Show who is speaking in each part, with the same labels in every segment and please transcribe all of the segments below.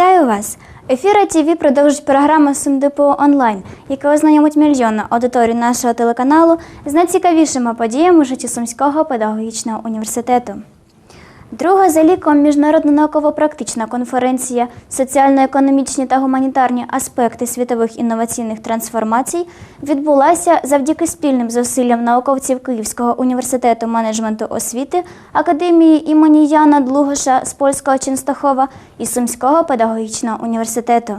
Speaker 1: Вітаю вас! Ефіра ТВ продовжить програма «Сумдепо онлайн, яка ознайомить мільйонну аудиторію нашого телеканалу з найцікавішими подіями у житті Сумського педагогічного університету. Друга за ліком міжнародна науково-практична конференція Соціально-економічні та гуманітарні аспекти світових інноваційних трансформацій відбулася завдяки спільним зусиллям науковців Київського університету менеджменту освіти, академії імені Яна Длугоша з польського Ченстахова і Сумського педагогічного університету.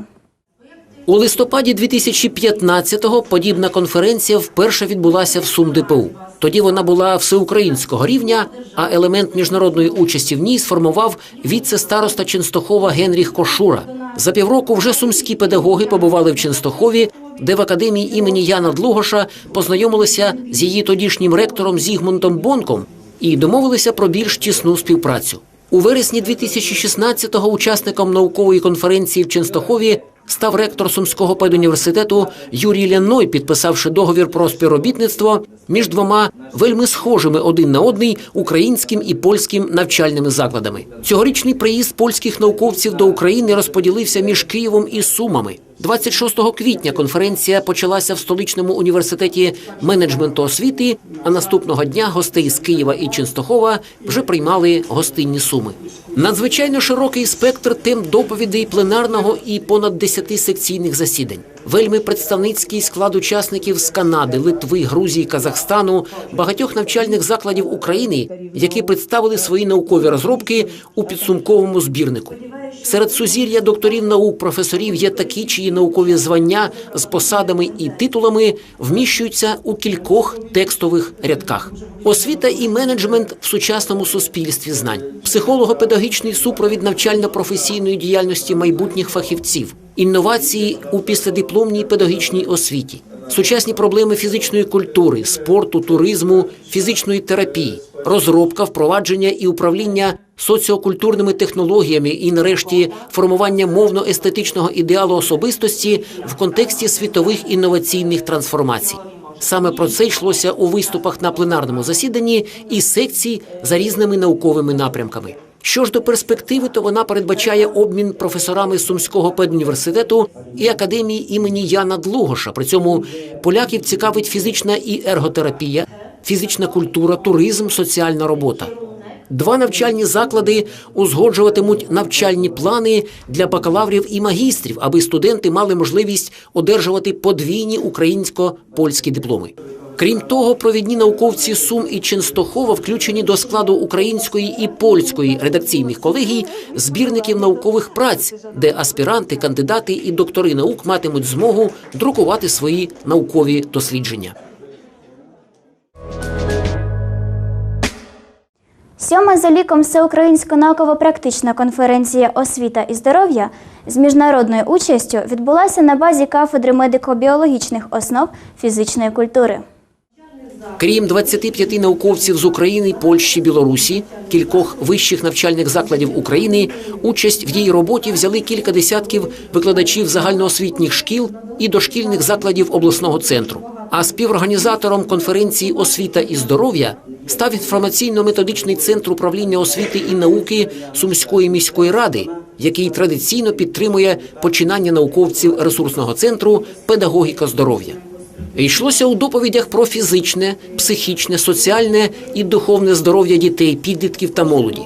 Speaker 2: У листопаді 2015-го подібна конференція вперше відбулася в СумДПУ. Тоді вона була всеукраїнського рівня, а елемент міжнародної участі в ній сформував віце-староста Ченстохова Генріх Кошура. За півроку вже сумські педагоги побували в Ченстохові, де в академії імені Яна Длугоша познайомилися з її тодішнім ректором Зігмунтом Бонком і домовилися про більш тісну співпрацю. У вересні 2016-го учасником наукової конференції в Ченстохові став ректор Сумського педуніверситету Юрій Ляной, підписавши договір про співробітництво між двома вельми схожими один на одний українським і польським навчальними закладами. Цьогорічний приїзд польських науковців до України розподілився між Києвом і Сумами. 26 квітня конференція почалася в столичному університеті менеджменту освіти. А наступного дня гостей з Києва і Ченстохова вже приймали гостинні суми. Надзвичайно широкий спектр тем доповідей пленарного і понад 10 секційних засідань. Вельми представницький склад учасників з Канади, Литви, Грузії, Казахстану, багатьох навчальних закладів України, які представили свої наукові розробки у підсумковому збірнику. Серед сузір'я докторів наук, професорів є такі, чиї наукові звання з посадами і титулами вміщуються у кількох текстових рядках. Освіта і менеджмент в сучасному суспільстві знань, психолого-педагогічний супровід навчально-професійної діяльності майбутніх фахівців, інновації у післядипломній педагогічній освіті, сучасні проблеми фізичної культури, спорту, туризму, фізичної терапії, розробка, впровадження і управління соціокультурними технологіями і, нарешті, формування мовно-естетичного ідеалу особистості в контексті світових інноваційних трансформацій. Саме про це йшлося у виступах на пленарному засіданні і секцій за різними науковими напрямками. Що ж до перспективи, то вона передбачає обмін професорами Сумського педуніверситету і академії імені Яна Длугоша. При цьому поляків цікавить фізична і ерготерапія, фізична культура, туризм, соціальна робота. Два навчальні заклади узгоджуватимуть навчальні плани для бакалаврів і магістрів, аби студенти мали можливість одержувати подвійні українсько-польські дипломи. Крім того, провідні науковці Сум і Ченстохова включені до складу української і польської редакційних колегій збірників наукових праць, де аспіранти, кандидати і доктори наук матимуть змогу друкувати свої наукові дослідження.
Speaker 1: Сьома за ліком всеукраїнська науково-практична конференція Освіта і здоров'я з міжнародною участю відбулася на базі кафедри медико-біологічних основ фізичної культури.
Speaker 2: Крім 25 науковців з України, Польщі, Білорусі, кількох вищих навчальних закладів України, участь в її роботі взяли кілька десятків викладачів загальноосвітніх шкіл і дошкільних закладів обласного центру. А співорганізатором конференції Освіта і здоров'я став інформаційно-методичний центр управління освіти і науки Сумської міської ради, який традиційно підтримує починання науковців ресурсного центру Педагогіка здоров'я. Йшлося у доповідях про фізичне, психічне, соціальне і духовне здоров'я дітей, підлітків та молоді,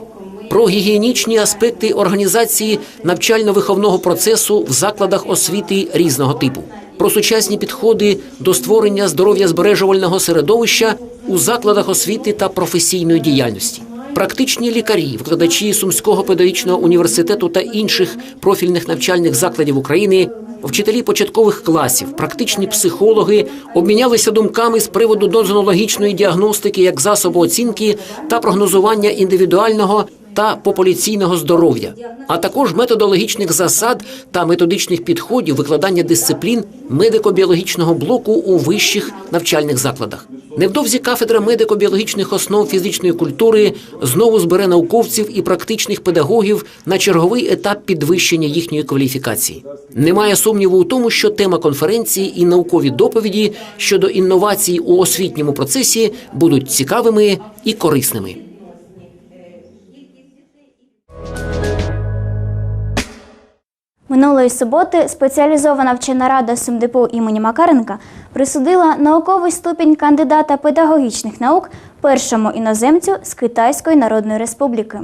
Speaker 2: про гігієнічні аспекти організації навчально-виховного процесу в закладах освіти різного типу, про сучасні підходи до створення здоров'я збережувального середовища у закладах освіти та професійної діяльності. Практичні лікарі, викладачі Сумського педагогічного університету та інших профільних навчальних закладів України, вчителі початкових класів, практичні психологи обмінялися думками з приводу дозонологічної діагностики як засобу оцінки та прогнозування індивідуального та популяційного здоров'я, а також методологічних засад та методичних підходів викладання дисциплін медико-біологічного блоку у вищих навчальних закладах. Невдовзі кафедра медико-біологічних основ фізичної культури знову збере науковців і практичних педагогів на черговий етап підвищення їхньої кваліфікації. Немає сумніву у тому, що тема конференції і наукові доповіді щодо інновацій у освітньому процесі будуть цікавими і корисними.
Speaker 1: Минулої суботи спеціалізована вчена рада СумДПУ імені Макаренка присудила науковий ступінь кандидата педагогічних наук першому іноземцю з Китайської Народної Республіки.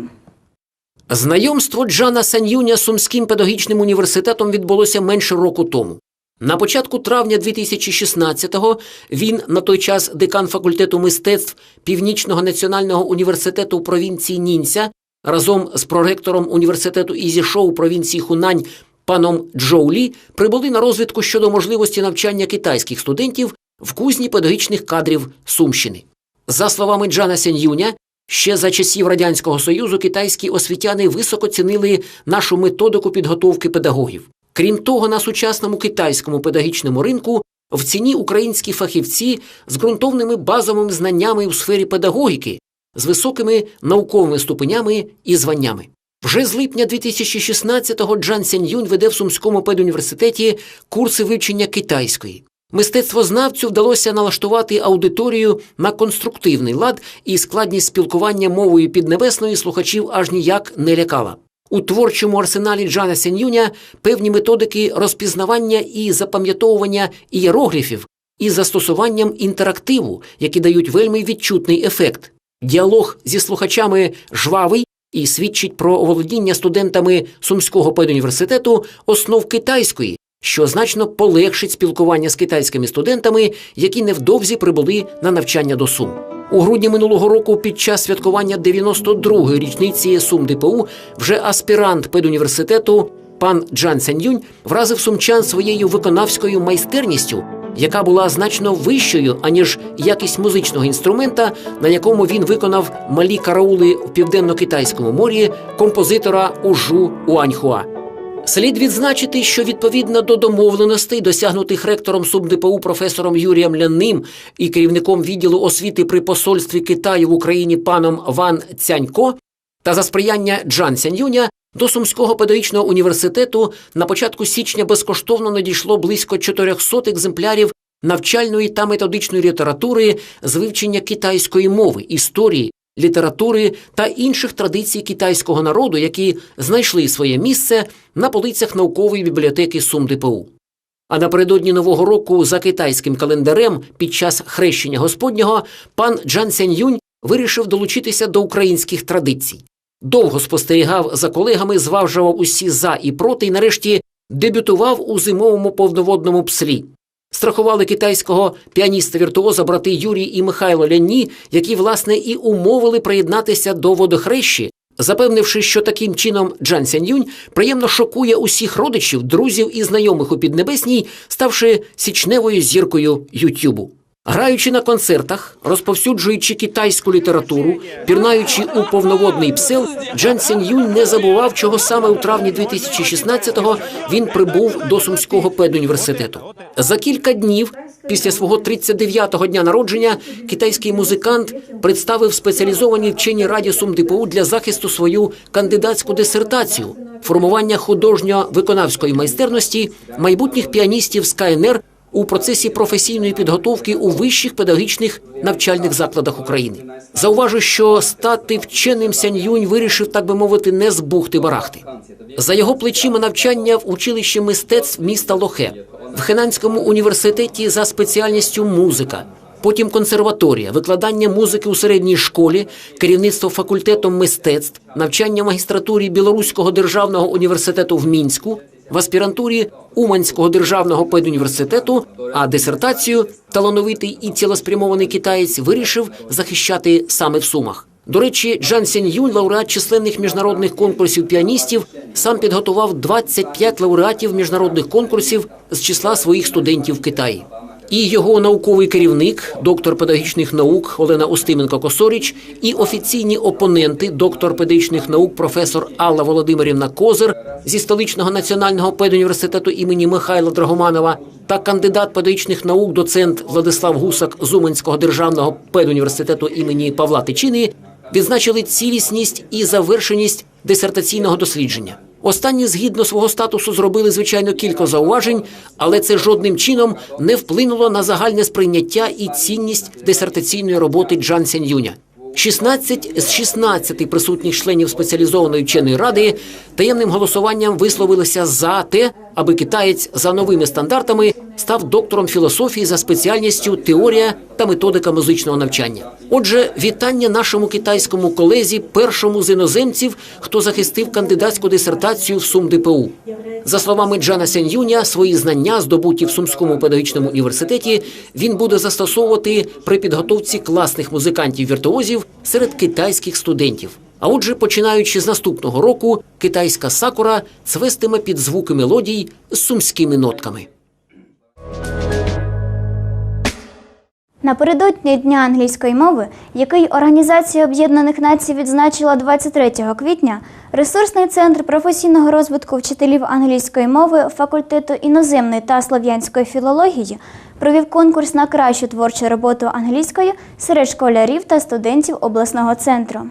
Speaker 2: Знайомство Джана Санюня з Сумським педагогічним університетом відбулося менше року тому. На початку травня 2016-го він, на той час декан факультету мистецтв Північного національного університету провінції Нінця, разом з проректором університету Ізішоу провінції Хунань паном Джоулі прибули на розвідку щодо можливості навчання китайських студентів в кузні педагогічних кадрів Сумщини. За словами Джана Сенюня, ще за часів Радянського Союзу китайські освітяни високо цінили нашу методику підготовки педагогів. Крім того, на сучасному китайському педагогічному ринку в ціні українські фахівці з ґрунтовними базовими знаннями у сфері педагогіки, з високими науковими ступенями і званнями. Вже з липня 2016-го Джан Сянь-Юнь веде в Сумському педуніверситеті курси вивчення китайської. Мистецтвознавцю вдалося налаштувати аудиторію на конструктивний лад, і складність спілкування мовою піднебесної слухачів аж ніяк не лякала. У творчому арсеналі Джана Сенюня певні методики розпізнавання і запам'ятовування ієрогліфів із застосуванням інтерактиву, які дають вельми відчутний ефект. Діалог зі слухачами жвавий і свідчить про оволодіння студентами Сумського педуніверситету основ китайської, що значно полегшить спілкування з китайськими студентами, які невдовзі прибули на навчання до Сум. У грудні минулого року, під час святкування 92-ї річниці Сум ДПУ, вже аспірант педуніверситету пан Джан Сяньюнь вразив сумчан своєю виконавською майстерністю, яка була значно вищою, аніж якість музичного інструмента, на якому він виконав малі караули в південно-китайському морі композитора Ужу Уаньхуа. Слід відзначити, що відповідно до домовленостей, досягнутих ректором СумДПУ професором Юрієм Лянним і керівником відділу освіти при посольстві Китаю в Україні паном Ван Цянько, та за сприяння Джан Сяньюня до Сумського педагогічного університету на початку січня безкоштовно надійшло близько 400 екземплярів навчальної та методичної літератури з вивчення китайської мови, історії, літератури та інших традицій китайського народу, які знайшли своє місце на полицях наукової бібліотеки СумДПУ. А напередодні нового року за китайським календарем під час хрещення Господнього пан Джан Сянь-Юнь вирішив долучитися до українських традицій. Довго спостерігав за колегами, зважував усі за і проти, і нарешті дебютував у зимовому повноводному пслі. Страхували китайського піаніста-віртуоза брати Юрій і Михайло Ляні, які, власне, і умовили приєднатися до водохрещі, запевнивши, що таким чином Джан Сянь-Юнь приємно шокує усіх родичів, друзів і знайомих у Піднебесній, ставши січневою зіркою Ютюбу. Граючи на концертах, розповсюджуючи китайську літературу, пірнаючи у повноводний псел, Джан Сень Юнь не забував, чого саме у травні 2016-го він прибув до Сумського педуніверситету. За кілька днів після свого 39-го дня народження китайський музикант представив спеціалізованій вченій раді СумДПУ для захисту свою кандидатську дисертацію формування художньо-виконавської майстерності майбутніх піаністів з КНР у процесі професійної підготовки у вищих педагогічних навчальних закладах України. Зауважу, що стати вченим Сянь-Юнь вирішив, так би мовити, не з бухти-барахти. За його плечима навчання в училищі мистецтв міста Лохе, в Хенанському університеті за спеціальністю музика. Потім консерваторія, викладання музики у середній школі, керівництво факультетом мистецтв, навчання магістратурі Білоруського державного університету в Мінську, в аспірантурі Уманського державного педуніверситету, а дисертацію талановитий і цілеспрямований китаєць вирішив захищати саме в Сумах. До речі, Джан Сінь Юнь, лауреат численних міжнародних конкурсів піаністів, сам підготував 25 лауреатів міжнародних конкурсів з числа своїх студентів в Китаї. І його науковий керівник, доктор педагогічних наук Олена Устименко Косоріч, і офіційні опоненти, доктор педагогічних наук, професор Алла Володимирівна Козир зі столичного національного педуніверситету імені Михайла Драгоманова та кандидат педагогічних наук, доцент Владислав Гусак з Уманського державного педуніверситету імені Павла Тичини відзначили цілісність і завершеність дисертаційного дослідження. Останні згідно свого статусу зробили звичайно кілька зауважень, але це жодним чином не вплинуло на загальне сприйняття і цінність дисертаційної роботи Джан Сянь Юня. 16 з 16 присутніх членів спеціалізованої вченої ради таємним голосуванням висловилися за те, аби китаєць за новими стандартами став доктором філософії за спеціальністю теорія та методика музичного навчання. Отже, вітання нашому китайському колезі, першому з іноземців, хто захистив кандидатську дисертацію в СумДПУ. За словами Джана Сяньюня, свої знання, здобуті в Сумському педагогічному університеті, він буде застосовувати при підготовці класних музикантів-віртуозів серед китайських студентів. А отже, починаючи з наступного року, китайська сакура цвестиме під звуки мелодій з сумськими нотками.
Speaker 1: Напередодні Дня англійської мови, який Організація Об'єднаних Націй відзначила 23 квітня, ресурсний центр професійного розвитку вчителів англійської мови факультету іноземної та слов'янської філології провів конкурс на кращу творчу роботу англійською серед школярів та студентів обласного центру.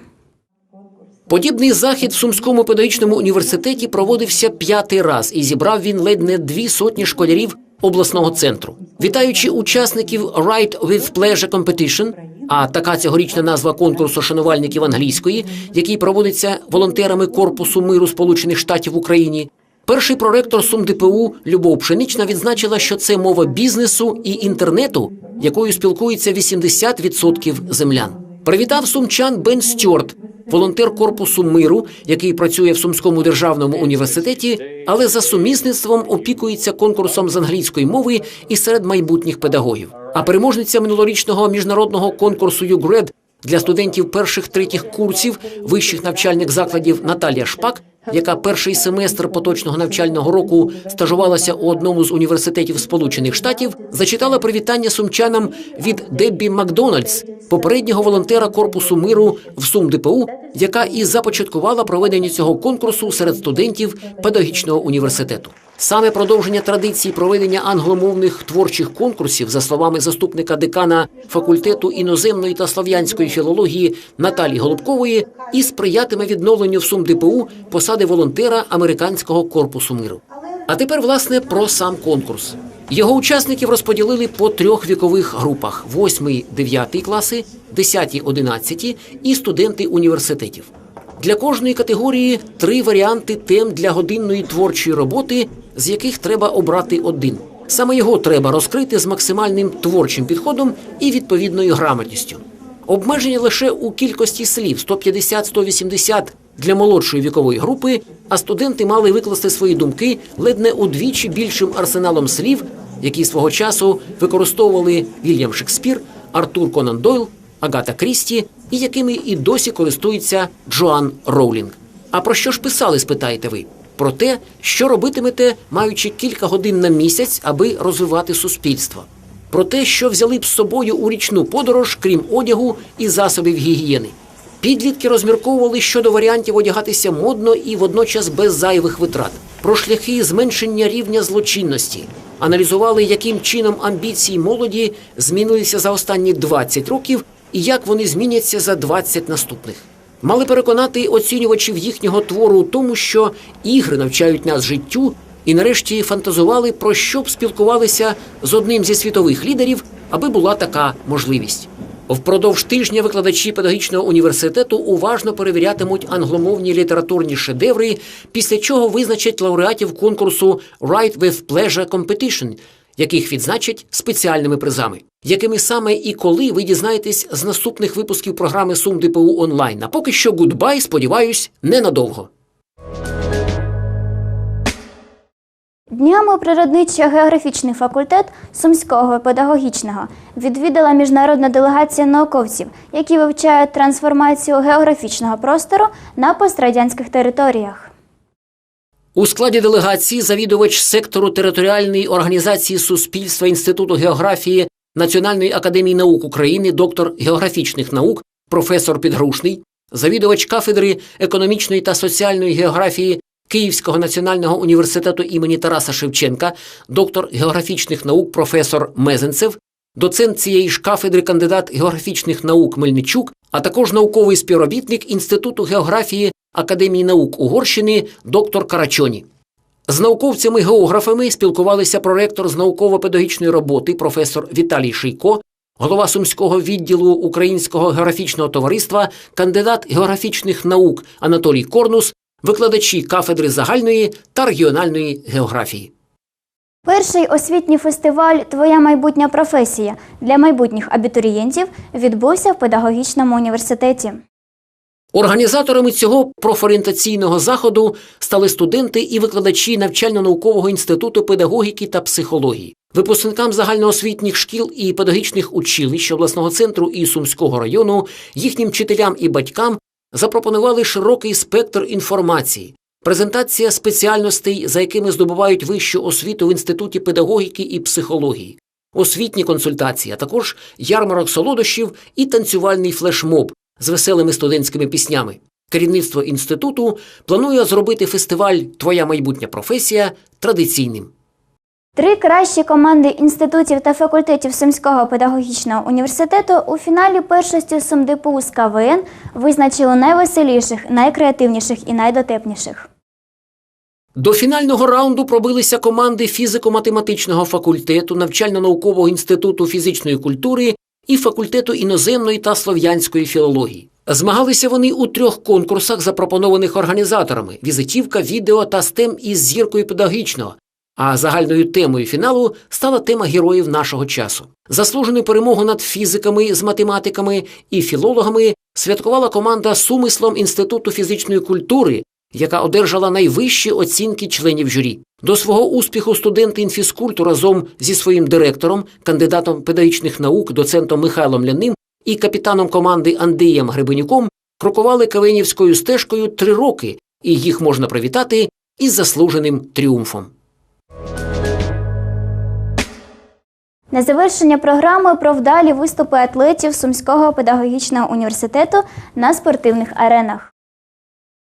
Speaker 2: Подібний захід в Сумському педагогічному університеті проводився п'ятий раз і зібрав він ледь не дві сотні школярів обласного центру. Вітаючи учасників Right with Pleasure Competition, а така цьогорічна назва конкурсу шанувальників англійської, який проводиться волонтерами Корпусу миру Сполучених Штатів в Україні. Перший проректор СумДПУ Любов Пшенична відзначила, що це мова бізнесу і інтернету, якою спілкується 80% землян. Привітав сумчан Бен Стюарт, волонтер корпусу миру, який працює в Сумському державному університеті, але за сумісництвом опікується конкурсом з англійської мови і серед майбутніх педагогів. А переможниця минулорічного міжнародного конкурсу «ЮГРЕД» для студентів перших третіх курсів вищих навчальних закладів Наталія Шпак, яка перший семестр поточного навчального року стажувалася у одному з університетів Сполучених Штатів, зачитала привітання сумчанам від Деббі Макдональдс, попереднього волонтера корпусу миру в СумДПУ, яка і започаткувала проведення цього конкурсу серед студентів педагогічного університету. Саме продовження традиції проведення англомовних творчих конкурсів, за словами заступника декана факультету іноземної та слав'янської філології Наталі Голубкової, і сприятиме відновленню в СумДПУ посади волонтера американського корпусу миру. А тепер, власне, про сам конкурс. Його учасників розподілили по трьох вікових групах: 8-9 класи, 10-11 і студенти університетів. Для кожної категорії три варіанти тем для годинної творчої роботи, з яких треба обрати один. Саме його треба розкрити з максимальним творчим підходом і відповідною грамотністю. Обмеження лише у кількості слів 150-180 для молодшої вікової групи, а студенти мали викласти свої думки ледь не удвічі більшим арсеналом слів, які свого часу використовували Вільям Шекспір, Артур Конан Дойл, Агата Крісті і якими і досі користується Джоан Роулінг. А про що ж писали, спитаєте ви? Про те, що робитимете, маючи кілька годин на місяць, аби розвивати суспільство. Про те, що взяли б з собою у річну подорож, крім одягу і засобів гігієни. Підлітки розмірковували щодо варіантів одягатися модно і водночас без зайвих витрат, про шляхи зменшення рівня злочинності, аналізували, яким чином амбіції молоді змінилися за останні 20 років і як вони зміняться за 20 наступних. Мали переконати оцінювачів їхнього твору у тому, що ігри навчають нас життю, і нарешті фантазували про що б спілкувалися з одним зі світових лідерів, аби була така можливість. Впродовж тижня викладачі педагогічного університету уважно перевірятимуть англомовні літературні шедеври, після чого визначать лауреатів конкурсу Write with Pleasure Competition, яких відзначать спеціальними призами, якими саме і коли ви дізнаєтесь з наступних випусків програми Сум ДПУ онлайн. А поки що гудбай, сподіваюсь, ненадовго.
Speaker 1: Днями природничо-географічний факультет Сумського педагогічного відвідала міжнародна делегація науковців, які вивчають трансформацію географічного простору на пострадянських територіях.
Speaker 2: У складі делегації завідувач сектору територіальної організації суспільства Інституту географії Національної академії наук України, доктор географічних наук, професор Підгрушний, завідувач кафедри економічної та соціальної географії Київського національного університету імені Тараса Шевченка, доктор географічних наук, професор Мезенцев, доцент цієї ж кафедри кандидат географічних наук Мельничук, а також науковий співробітник Інституту географії Академії наук Угорщини доктор Карачоні. З науковцями-географами спілкувалися проректор з науково-педагогічної роботи професор Віталій Шийко, голова сумського відділу Українського географічного товариства, кандидат географічних наук Анатолій Корнус, викладачі кафедри загальної та регіональної географії.
Speaker 1: Перший освітній фестиваль Твоя майбутня професія для майбутніх абітурієнтів відбувся в педагогічному університеті.
Speaker 2: Організаторами цього профорієнтаційного заходу стали студенти і викладачі навчально-наукового інституту педагогіки та психології. Випускникам загальноосвітніх шкіл і педагогічних училищ обласного центру і Сумського району, їхнім вчителям і батькам запропонували широкий спектр інформації, презентація спеціальностей, за якими здобувають вищу освіту в інституті педагогіки і психології, освітні консультації, а також ярмарок солодощів і танцювальний флешмоб з веселими студентськими піснями. Керівництво інституту планує зробити фестиваль Твоя майбутня професія традиційним.
Speaker 1: Три кращі команди інститутів та факультетів Сумського педагогічного університету у фіналі першості СумДПУ з КВН визначили найвеселіших, найкреативніших і найдотепніших.
Speaker 2: До фінального раунду пробилися команди фізико-математичного факультету, навчально-наукового інституту фізичної культури і факультету іноземної та слов'янської філології. Змагалися вони у трьох конкурсах, запропонованих організаторами: візитівка, відео та стем із зіркою педагогічного. А загальною темою фіналу стала тема героїв нашого часу. Заслужену перемогу над фізиками з математиками і філологами святкувала команда з умислом Інституту фізичної культури, яка одержала найвищі оцінки членів журі. До свого успіху студенти інфізкульту разом зі своїм директором, кандидатом педагогічних наук, доцентом Михайлом Ляним і капітаном команди Андрієм Гребенюком крокували Кавенівською стежкою три роки, і їх можна привітати із заслуженим тріумфом.
Speaker 1: На завершення програми про вдалі виступи атлетів Сумського педагогічного університету на спортивних аренах.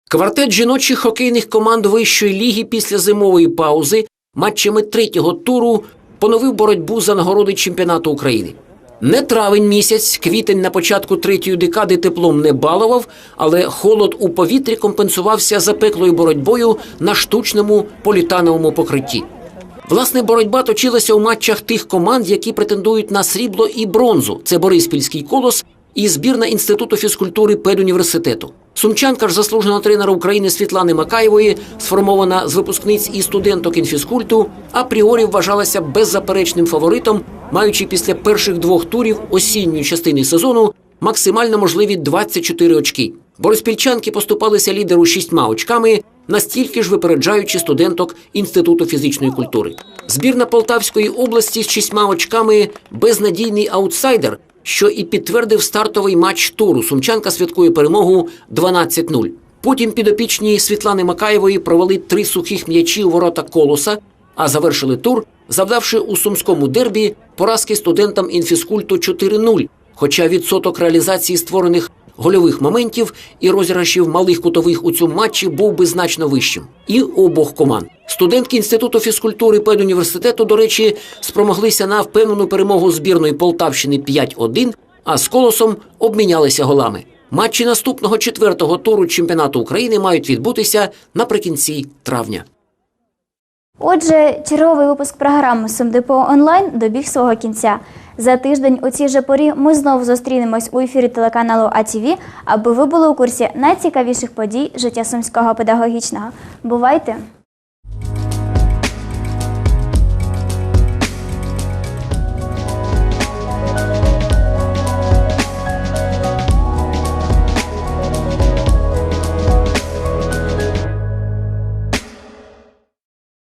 Speaker 2: Квартет жіночих хокейних команд вищої ліги після зимової паузи матчами третього туру поновив боротьбу за нагороди чемпіонату України. Не травень місяць, квітень на початку третьої декади теплом не балував, але холод у повітрі компенсувався запеклою боротьбою на штучному політановому покритті. Власне, боротьба точилася у матчах тих команд, які претендують на срібло і бронзу. Це Бориспільський колос і збірна інституту фізкультури педуніверситету. Сумчанка ж заслуженого тренера України Світлани Макаєвої, сформована з випускниць і студенток інфізкульту, апріорі вважалася беззаперечним фаворитом, маючи після перших двох турів осінньої частини сезону максимально можливі 24 очки. Бориспільчанки поступалися лідеру шістьма очками, настільки ж випереджаючи студенток Інституту фізичної культури. Збірна Полтавської області з шістьма очками безнадійний аутсайдер, що і підтвердив стартовий матч туру. Сумчанка святкує перемогу 12-0. Потім підопічні Світлани Макаєвої провели три сухих м'ячі у ворота колоса, а завершили тур, завдавши у сумському дербі поразки студентам інфізкульту 4-0. Хоча відсоток реалізації створених гольових моментів і розіграшів малих кутових у цьому матчі був би значно вищим. І обох команд. Студентки інституту фізкультури педуніверситету, до речі, спромоглися на впевнену перемогу збірної Полтавщини 5-1, а з колосом обмінялися голами. Матчі наступного четвертого туру чемпіонату України мають відбутися наприкінці травня.
Speaker 1: Отже, черговий випуск програми СумДепо онлайн добіг свого кінця. За тиждень у цій же порі ми знову зустрінемось у ефірі телеканалу АТВ, аби ви були у курсі найцікавіших подій життя сумського педагогічного. Бувайте!